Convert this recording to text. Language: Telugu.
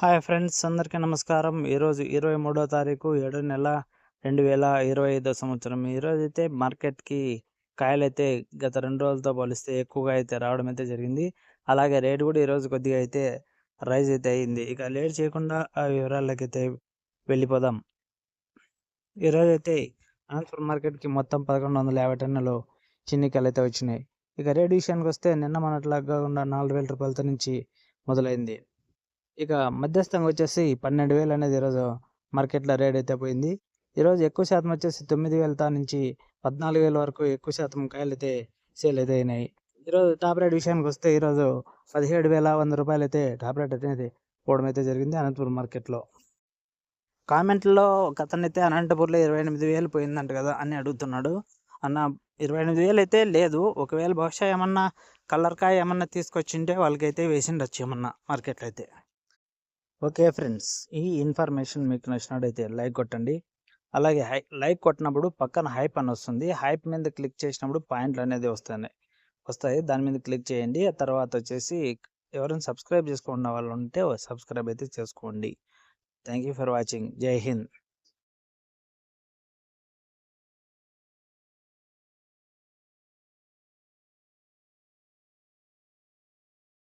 హాయ్ ఫ్రెండ్స్ అందరికీ నమస్కారం. ఈరోజు ఇరవై మూడో తారీఖు ఏడో నెల రెండు వేల ఇరవై ఐదో సంవత్సరం. ఈరోజు అయితే మార్కెట్కి కాయలు అయితే గత రెండు రోజులతో పోలిస్తే ఎక్కువగా అయితే రావడం అయితే జరిగింది. అలాగే రేటు కూడా ఈరోజు కొద్దిగా అయితే రైజ్ అయితే అయింది. ఇక లేట్ చేయకుండా ఆ వివరాలకి అయితే వెళ్ళిపోదాం. ఈరోజు అయితే అనంతపురం మార్కెట్కి మొత్తం పదకొండు వందల యాభై టన్నులు చిన్నికాయలు అయితే వచ్చినాయి. ఇక రేటు విషయానికి వస్తే నిన్న మనట్లాగా కాకుండా నాలుగు వేల రూపాయలతో నుంచి మొదలైంది. ఇక మధ్యస్థంగా వచ్చేసి పన్నెండు వేలు అనేది ఈరోజు మార్కెట్లో రేట్ అయితే పోయింది. ఈరోజు ఎక్కువ శాతం వచ్చేసి తొమ్మిది వేల తా నుంచి పద్నాలుగు వేల వరకు ఎక్కువ శాతం కాయలు అయితే సేల్ అయితే అయినాయి. ఈరోజు టాప్ రేట్ విషయానికి వస్తే ఈరోజు పదిహేడు వేల వంద రూపాయలు అయితే టాప్ రేట్ అనేది పోవడం అయితే జరిగింది అనంతపురం మార్కెట్లో. కామెంట్లో ఒక అతనైతే అనంతపూర్లో ఇరవై ఎనిమిది వేలు పోయిందంట కదా అని అడుగుతున్నాడు. అన్న ఇరవై ఎనిమిది వేలు అయితే లేదు. ఒకవేళ బహుశా ఏమన్నా కలర్ కాయ ఏమన్నా తీసుకొచ్చింటే వాళ్ళకైతే వేసిండొచ్చు ఏమన్నా మార్కెట్లో అయితే. ఓకే ఫ్రెండ్స్ ఈ ఇన్ఫర్మేషన్ మీకు నచ్చినట్టయితే లైక్ కొట్టండి. అలాగే హై లైక్ కొట్టినప్పుడు పక్కన హైప్ అని వస్తుంది. హైప్ మీద క్లిక్ చేసినప్పుడు పాయింట్లు అనేది వస్తాయి. వస్తాయి. దాని మీద క్లిక్ చేయండి. ఆ తర్వాత వచ్చేసి ఎవరైనా సబ్స్క్రైబ్ చేసుకున్న వాళ్ళు ఉంటే సబ్స్క్రైబ్ అయితే చేసుకోండి. Thank you for watching. Jai Hind.